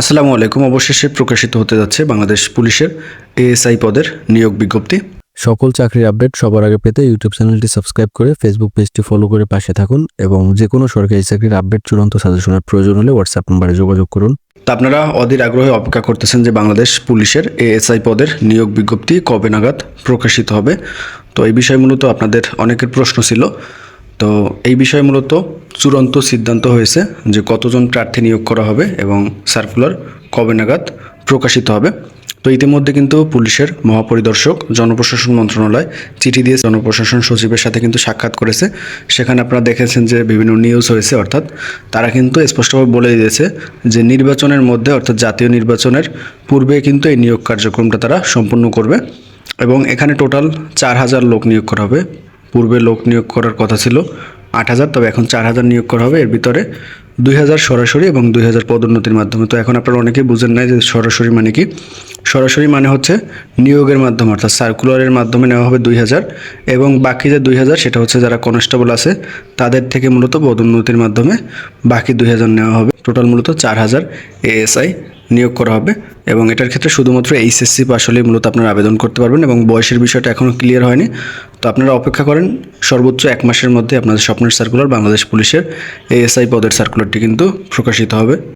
আসসালামু আলাইকুম। অবশেষে প্রকাশিত হতে যাচ্ছে বাংলাদেশ পুলিশের এএসআই পদের নিয়োগ বিজ্ঞপ্তি। সকল চাকরির আপডেট সবার আগে পেতে ইউটিউব চ্যানেলটি সাবস্ক্রাইব করে ফেসবুক পেজটি ফলো করে পাশে থাকুন এবং যে কোনো সরকারি চাকরির আপডেট চূড়ান্ত সাজেশনের প্রয়োজন হলে হোয়াটসঅ্যাপ নম্বরে যোগাযোগ করুন। তা আপনারা অধীর আগ্রহে অপেক্ষা করতেছেন যে বাংলাদেশ পুলিশের এএসআই পদের নিয়োগ বিজ্ঞপ্তি কবে নাগাদ প্রকাশিত হবে। তো এই বিষয়ে মূলত আপনাদের অনেকের প্রশ্ন ছিল। তো এই বিষয়ে মূলত চূড়ান্ত সিদ্ধান্ত হয়েছে যে কতজন প্রার্থী নিয়োগ করা হবে এবং সার্কুলার কবে নাগাদ প্রকাশিত হবে। তো ইতিমধ্যে কিন্তু পুলিশের মহাপরিদর্শক, জনপ্রশাসন মন্ত্রণালয় চিঠি দিয়ে জনপ্রশাসন সচিবের সাথে কিন্তু সাক্ষাৎ করেছে। সেখানে আপনারা দেখেছেন যে বিভিন্ন নিউজ হয়েছে, অর্থাৎ তারা কিন্তু স্পষ্টভাবে বলে দিয়েছে যে নির্বাচনের মধ্যে, অর্থাৎ জাতীয় নির্বাচনের পূর্বে কিন্তু এই নিয়োগ কার্যক্রমটা তারা সম্পূর্ণ করবে এবং এখানে টোটাল চার হাজার লোক নিয়োগ করা হবে। পূর্বে লোক নিয়োগ করার কথা ছিল আট হাজার, তবে এখন চার হাজার নিয়োগ করা হবে। এর ভিতরে দুই হাজার সরাসরি এবং দুই হাজার পদোন্নতির মাধ্যমে। তো এখন আপনারা অনেকেই বুঝেন নাই যে সরাসরি মানে কি? সরাসরি মানে হচ্ছে নিয়োগের মাধ্যমে, অর্থাৎ সার্কুলারের মাধ্যমে নেওয়া হবে দুই হাজার এবং বাকি যে দুই হাজার, সেটা হচ্ছে যারা কনস্টেবল আছে, তাদের থেকে মূলত পদোন্নতির মাধ্যমে বাকি দুই হাজার নেওয়া হবে। টোটাল মূলত চার হাজার এএসআই নিয়োগ করা হবে এবং এটার ক্ষেত্রে শুধুমাত্র এইচএসসি পাস হলেই মূলত আপনারা আবেদন করতে পারবেন এবং বয়সের বিষয়টা এখনও ক্লিয়ার হয়নি। তো আপনারা অপেক্ষা করেন, সর্বোচ্চ এক মাসের মধ্যে আপনাদের স্বপ্নের সার্কুলার বাংলাদেশ পুলিশের এএসআই পদের সার্কুলারটি কিন্তু প্রকাশিত হবে।